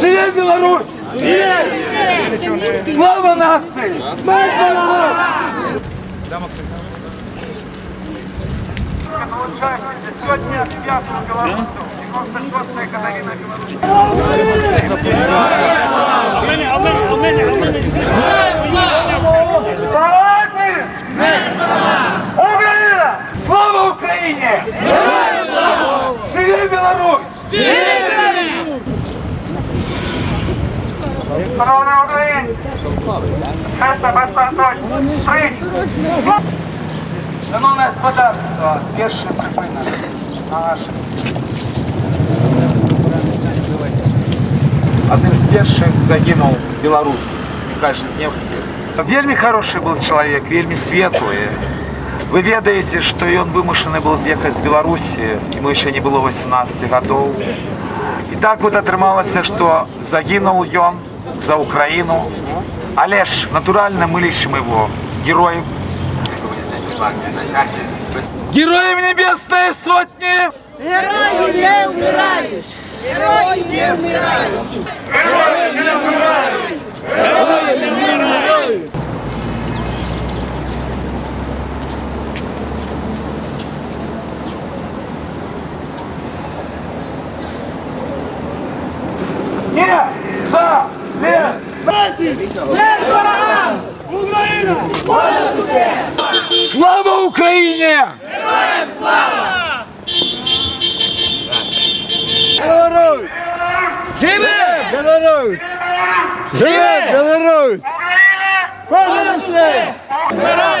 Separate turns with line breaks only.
Живе Білорусь! Слава нації! Сьогодні свято Білорусу, 96-та економіна Білорусі. Слава Україна! Слава Україні! Шановні українці! Чесно, без пардонів! Шановне господарство, перший припинок наш. Одним з перших загинув Білорус Михайло Жизневський. Вельми хороший был человек, вельми светлый. Вы ведаете, что и он вымушены был з'ехать з Беларуси, ему еще не было 18 годов. І так вот атрымалася, что загинул ён за Украину. Але ж натурально мы лічым его героем. Героем Небесной Сотни!
Герої не вмирають! Герої не вмирають!
Не! За! Не! Слава Україні!
Білорусь! Живе! Білорусь! Живе! Білорусь! Понад усе!
Герої